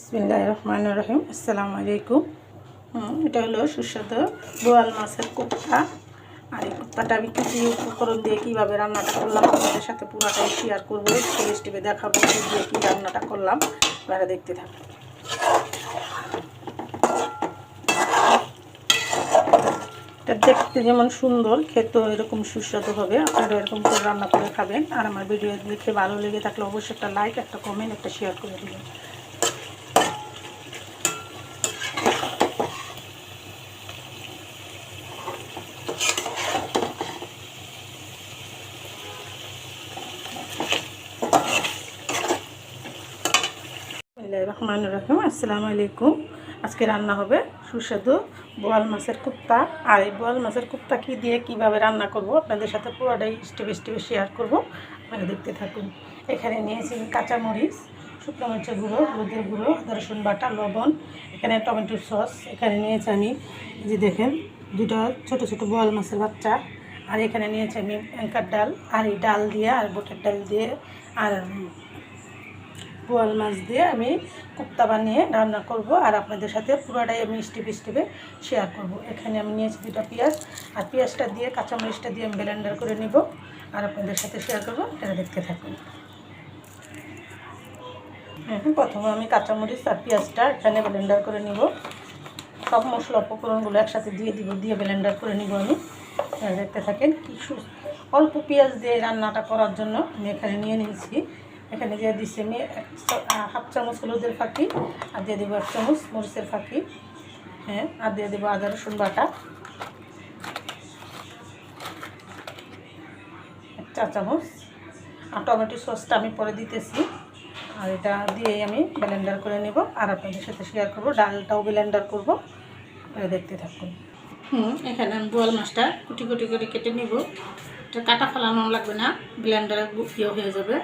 বিসমিল্লাহ রহমান রহিম। আসসালামু আলাইকুম। এটা হলো সুস্বাদু বোয়াল মাছের কোপ্তা। আর এই কোপ্তাটা আমি কী কী উপকরণ দিয়ে কীভাবে রান্নাটা করলাম, আপনাদের সাথে পুরাটাই শেয়ার করব। স্টেপে স্টেপে দেখাবো কী দিয়ে কী রান্নাটা করলাম, আপনারা দেখতে থাকুন। এটা দেখতে যেমন সুন্দর, খেতেও এরকম সুস্বাদু হবে আপনারা এরকম করে রান্না করে খাবেন। আর আমার ভিডিও দেখে ভালো লেগে থাকলে অবশ্যই একটা লাইক একটা কমেন্ট একটা শেয়ার করে দেবেন। রহমান রহিম, আসসালামু আলাইকুম। আজকে রান্না হবে সুস্বাদু বোয়াল মাছের কুপ্তা। আর এই বোয়াল মাছের কুপ্তা কী দিয়ে কীভাবে রান্না করব আপনাদের সাথে পুরোটাই স্টেপে স্টেপে শেয়ার করব। আপনারা দেখতে থাকুন। এখানে নিয়েছি কাঁচামরিচ, শুকনো মরিচের গুঁড়ো, হলুদের গুঁড়ো আদা রসুন বাটা, লবণ, এখানে টমেটো সস, এখানে নিয়েছি আমি যে দেখেন দুটো ছোট ছোট বোয়াল মাছের বাচ্চা। আর এখানে নিয়েছি আমি অ্যাঙ্কার ডাল, আর এই ডাল দিয়ে, আর বুটের ডাল দিয়ে, আর বোয়াল মাছ দিয়ে আমি কুপ্তা বানিয়ে রান্না করব আর আপনাদের সাথে পুরোটাই আমি স্টেপে স্টেপে শেয়ার করব। এখানে আমি নিয়েছি দুটো পেঁয়াজ আর পেঁয়াজটা দিয়ে, কাঁচামরিচটা দিয়ে আমি ব্লেন্ডার করে নিব আর আপনাদের সাথে শেয়ার করব এটা দেখতে থাকুন। প্রথমে আমি কাঁচামরিচ আর পেঁয়াজটা এখানে ব্লেন্ডার করে নিব। সব মশলা উপকরণগুলো একসাথে দিয়ে দিব, দিয়ে ব্লেন্ডার করে নিব আমি। দেখতে থাকেন কি সু- অল্প পেঁয়াজ দিয়ে রান্নাটা করার জন্য আমি এখানে নিয়ে নিয়েছি এখানে দিয়ে দিচ্ছি আমি হাফ চামচ হলুদের ফাঁকি আর দিয়ে দেবো এক চামচ মরিচের ফাঁকি। হ্যাঁ আর দিয়ে দেবো আদা, রসুন বাটা। এক চা চামচ। আর টমেটো সসটা আমি পরে দিতেছি। আর এটা দিয়ে আমি ব্লেন্ডার করে নেব। আর আপনাদের সাথে শেয়ার করব, ডালটাও ব্লেন্ডার করব। দেখতে থাকুন। হুম, এখানে আমি বোয়াল মাছটা কুটি কুটি করে কেটে নিব। এটা কাটা ফেলানো লাগবে না ব্লেন্ডারে গুফিয়ে হয়ে যাবে।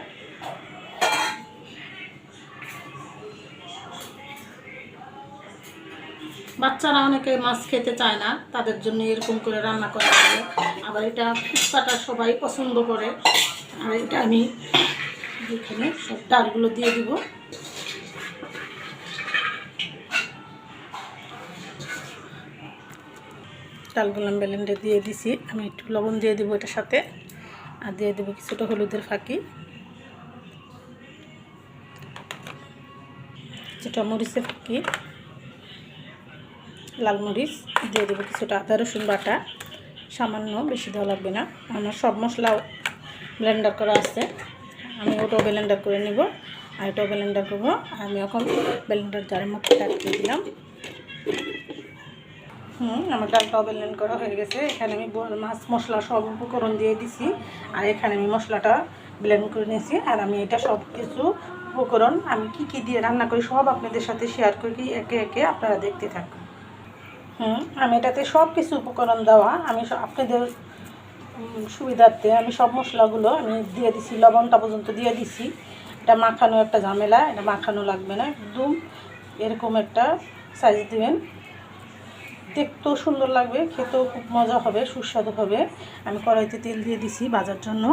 বাচ্চারা অনেকে মাছ খেতে চায় না, তাদের জন্য এরকম করে রান্না করা হবে আবার এটা ফুচকাটা সবাই পছন্দ করে। আর এটা আমি এখানে সব ডালগুলো দিয়ে দিব। ডালগুলো আমি ব্লেন্ডে দিয়ে দিছি। আমি একটু লবণ দিয়ে দিব এটার সাথে। আর দিয়ে দেবো কিছুটা হলুদের ফাঁকি। কিছুটা মরিচের ফাঁকি। লাল মরিচ দিয়ে দেবো কিছুটা আদা, রসুন বাটা। সামান্য বেশি দেওয়া লাগবে না। আমার সব মশলাও ব্লেন্ডার করা আছে। আমি ওটাও ব্লেন্ডার করে নিব। আর এটাও ব্লেন্ডার করব। আমি এখন ব্লেন্ডার জারের মধ্যে দিয়ে দিলাম। হুম, আমার ডালটাও ব্লেন্ড করা হয়ে গেছে। এখানে আমি মাছ, মশলা সব উপকরণ দিয়ে দিছি। আর এখানে আমি মশলাটা ব্লেন্ড করে নিয়েছি। আর আমি এটা সব কিছু উপকরণ আমি কি কি দিয়ে রান্না করি সব আপনাদের সাথে শেয়ার করি। একে একে আপনারা দেখতে থাকুন। হুম, আমি এটাতে সব কিছু উপকরণ দেওয়া, আমি আপনাদের সুবিধার্থে আমি সব মশলাগুলো আমি দিয়ে দিছি, লবণটা পর্যন্ত দিয়ে দিছি। এটা মাখানো একটা ঝামেলা, এটা মাখানো লাগবে না, একদম এরকম একটা সাইজ দিবেন। দেখতেও সুন্দর লাগবে, খেতেও খুব মজা হবে, সুস্বাদু হবে। আমি কড়াইতে তেল দিয়ে দিছি ভাজার জন্য,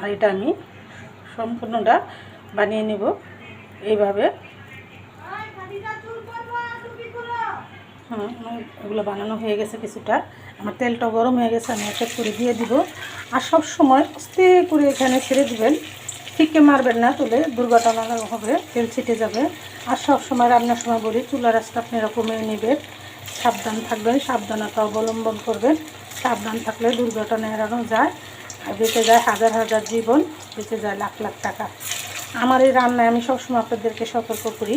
আর এটা আমি সম্পূর্ণটা বানিয়ে নেব। এইভাবে হুম আমার বানানো হয়ে গেছে কিছুটা। আমার তেলটা গরম হয়ে গেছে, আমি একটা করে দিয়ে দিব। আর সব সময় আস্তে করে এখানে ছেড়ে দিবেন। ঠিককে মারবেন না তুলে দুর্ঘটনা হবে, তেল ছিটে যাবে। আর সব সময় রান্নার সময় বলি চুলা রাস্তা আপনারা কমিয়ে নেবেন। সাবধান থাকবেন, সাবধানতা অবলম্বন করবেন। সাবধান থাকলে দুর্ঘটনা এড়ানো যায়, আর বেঁচে যায় হাজার হাজার জীবন, বেঁচে যায় লাখ লাখ টাকা। আমার এই রান্নায় আমি সবসময় আপনাদেরকে সতর্ক করি।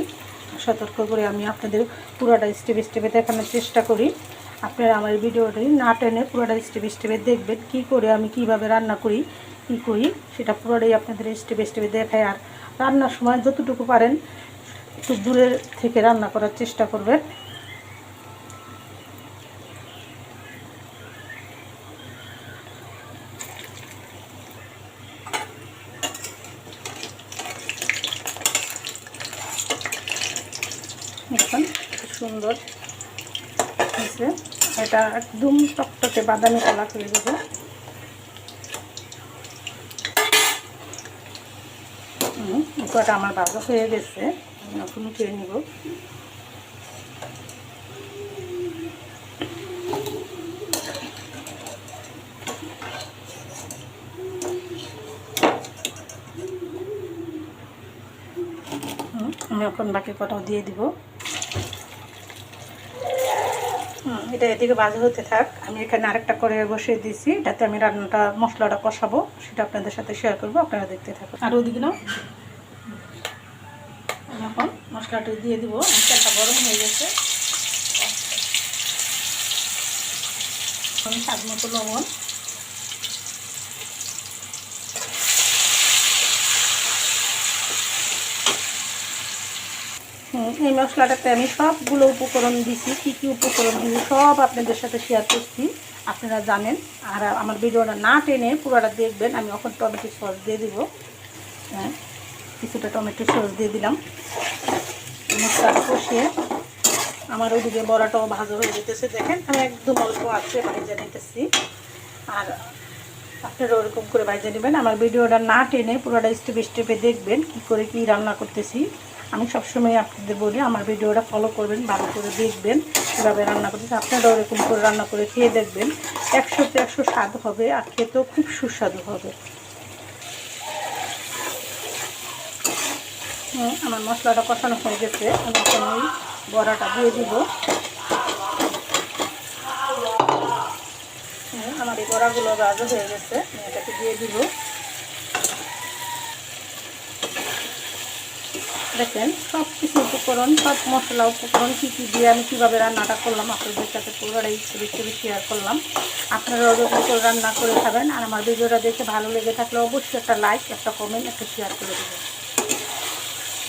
সতর্ক করে আমি আপনাদের পুরোটা স্টেপ স্টেপে দেখানোর চেষ্টা করি। আপনারা আমার ভিডিওটি না টেনে পুরোটা স্টেপ স্টেপে দেখবেন, কি করে আমি কীভাবে রান্না করি, কি করি, সেটা পুরোটাই আপনাদের স্টেপ স্টেপে দেখায়। আর রান্নার সময় যতটুকু পারেন, একটু দূরের থেকে রান্না করার চেষ্টা করবেন। এখন সুন্দর হয়েছে। এটা একদম টকটকে বাদামি কলা যাবে হুম, কটা আমার ভাজা হয়ে গেছে। এখন উঠিয়ে নিব। আমি এখন বাকি কটাও দিয়ে দিব হুম, এটা এদিকে বাজে হতে থাক। আমি এখানে আরেকটা করে বসিয়ে দিয়েছি এটাতে আমি রান্নাটা, মশলাটা কষাবো। সেটা আপনাদের সাথে শেয়ার করব, আপনারা দেখতে থাকুন। আর ওদিকে না এখন মশলাটা দিয়ে দিব। মশলাটা গরম হয়ে গেছে। আমি স্বাদ মতো লবণ। এই মশলাটাতে আমি সবগুলো উপকরণ দিছি। কী কী উপকরণ দিই সব আপনাদের সাথে শেয়ার করছি। আপনারা জানেন। আর আমার ভিডিওটা না টেনে পুরোটা দেখবেন। আমি এখন টমেটো সস দিয়ে দিব। হ্যাঁ কিছুটা টমেটো সস দিয়ে দিলাম। মশলা কষিয়ে। আমার ওইদিকে বড়াটাও ভাজা হয়ে যেতেছে দেখেন, আমি একদম অল্প আছে ভাজা নিতেছি। আর আপনারা ওরকম করে ভাজা নেবেন। আমার ভিডিওটা না টেনে পুরোটা স্টেপে স্টেপে দেখবেন কি করে কি রান্না করতেছি। আমি সবসময় আপনাদের বলি, আমার ভিডিওটা ফলো করবেন, ভালো করে দেখবেন, কীভাবে রান্না করতেছি। আপনারা ওরকম করে রান্না করে খেয়ে দেখবেন। একশোতে একশো স্বাদ হবে আর খেতেও খুব সুস্বাদু হবে। আমার মশলাটা কষানো হয়ে গেছে। আমি এখন ওই বড়াটা দিয়ে দিব। আমার এই বড়াগুলো রাজা হয়ে গেছে। এটাকে দিয়ে দিব। দেখেন সব কিছু উপকরণ, সব মশলা উপকরণ, কী কী দিয়ে আমি কীভাবে রান্নাটা করলাম, আপনাদের সাথে পুরোটাই ছবি ছবি শেয়ার করলাম। আপনারা ওরকম করে রান্না করে খাবেন আর আমার ভিডিওটা দেখে ভালো লেগে থাকলে অবশ্যই একটা লাইক একটা কমেন্ট একটা শেয়ার করে দেবেন।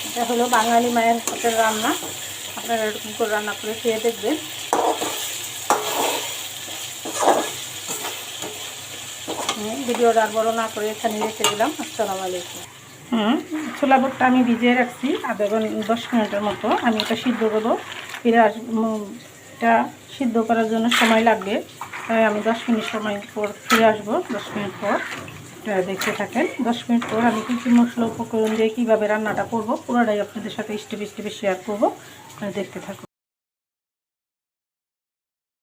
এটা হলো বাঙালি মায়ের হাতের রান্না। আপনারা এরকম করে রান্না করে খেয়ে দেখবেন। ভিডিওটা আর বড় না করে এখানে রেখে দিলাম। আসসালামু আলাইকুম। হুম, ছোলা বুটটা আমি ভিজিয়ে রাখছি আধা দশ মিনিটের মতো। আমি এটা সিদ্ধ করব। ফিরে আস এটা সিদ্ধ করার জন্য সময় লাগবে। তাই আমি দশ মিনিট সময় পর ফিরে আসব, দশ মিনিট পর। এটা দেখতে থাকেন। দশ মিনিট পর আমি কী কী মশলা, উপকরণ দিয়ে কীভাবে রান্নাটা করব, পুরোটাই আপনাদের সাথে স্টেপ স্টেপে শেয়ার করব। দেখতে থাকুন।